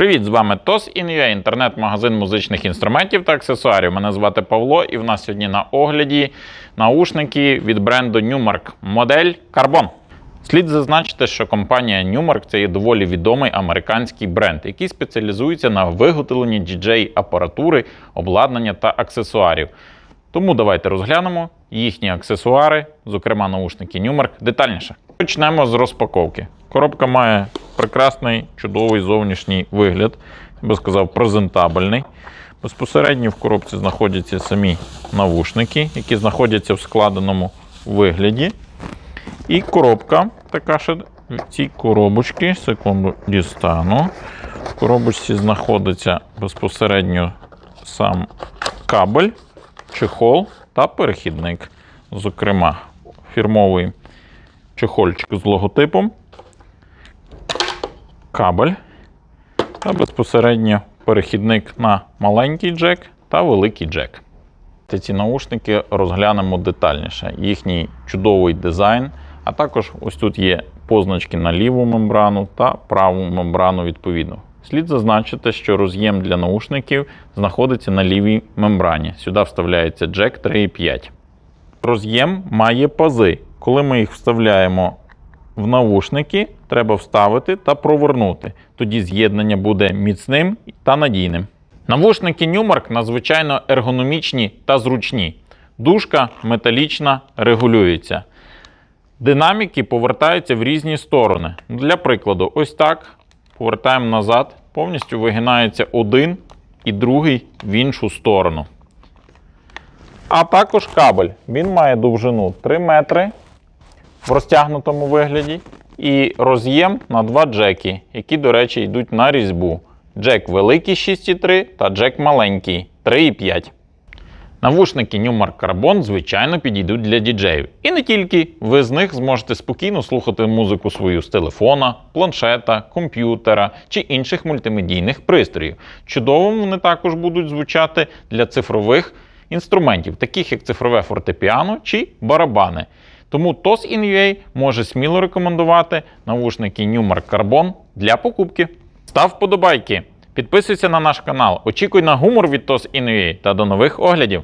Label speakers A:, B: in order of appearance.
A: Привіт, з вами TOS In.ua, інтернет-магазин музичних інструментів та аксесуарів. Мене звати Павло, і в нас сьогодні на огляді наушники від бренду Newmark, модель Carbon. Слід зазначити, що компанія Newmark це є доволі відомий американський бренд, який спеціалізується на виготовленні DJ-апаратури, обладнання та аксесуарів. Тому давайте розглянемо їхні аксесуари, зокрема наушники Newmark, детальніше. Почнемо з розпаковки. Коробка має прекрасний, чудовий зовнішній вигляд, я би сказав, презентабельний. Безпосередньо в коробці знаходяться самі навушники, які знаходяться в складеному вигляді. І коробка така ще в цій коробочці, секунду дістану. В коробочці знаходиться безпосередньо сам кабель, чехол та перехідник. Зокрема, фірмовий чехольчик з логотипом, кабель та безпосередньо перехідник на маленький джек та великий джек. Ці наушники розглянемо детальніше. Їхній чудовий дизайн, а також ось тут є позначки на ліву мембрану та праву мембрану відповідно. Слід зазначити, що роз'єм для наушників знаходиться на лівій мембрані. Сюди вставляється джек 3.5. Роз'єм має пази. Коли ми їх вставляємо в навушники, треба вставити та провернути. Тоді з'єднання буде міцним та надійним. Навушники Newmark надзвичайно ергономічні та зручні. Дужка металічна регулюється. Динаміки повертаються в різні сторони. Для прикладу, ось так. Повертаємо назад, повністю вигинається один і другий в іншу сторону. А також кабель. Він має довжину 3 метри в розтягнутому вигляді. І роз'єм на два джеки, які, до речі, йдуть на різьбу. Джек великий 6,3 та джек маленький 3,5. Навушники Newmark Carbon, звичайно, підійдуть для діджеїв. І не тільки. Ви з них зможете спокійно слухати музику свою з телефона, планшета, комп'ютера чи інших мультимедійних пристроїв. Чудово вони також будуть звучати для цифрових інструментів, таких як цифрове фортепіано чи барабани. Тому TOS In.ua може сміло рекомендувати навушники Newmark Carbon для покупки. Став вподобайки, підписуйся на наш канал, очікуй на гумор від TOS In.ua та до нових оглядів.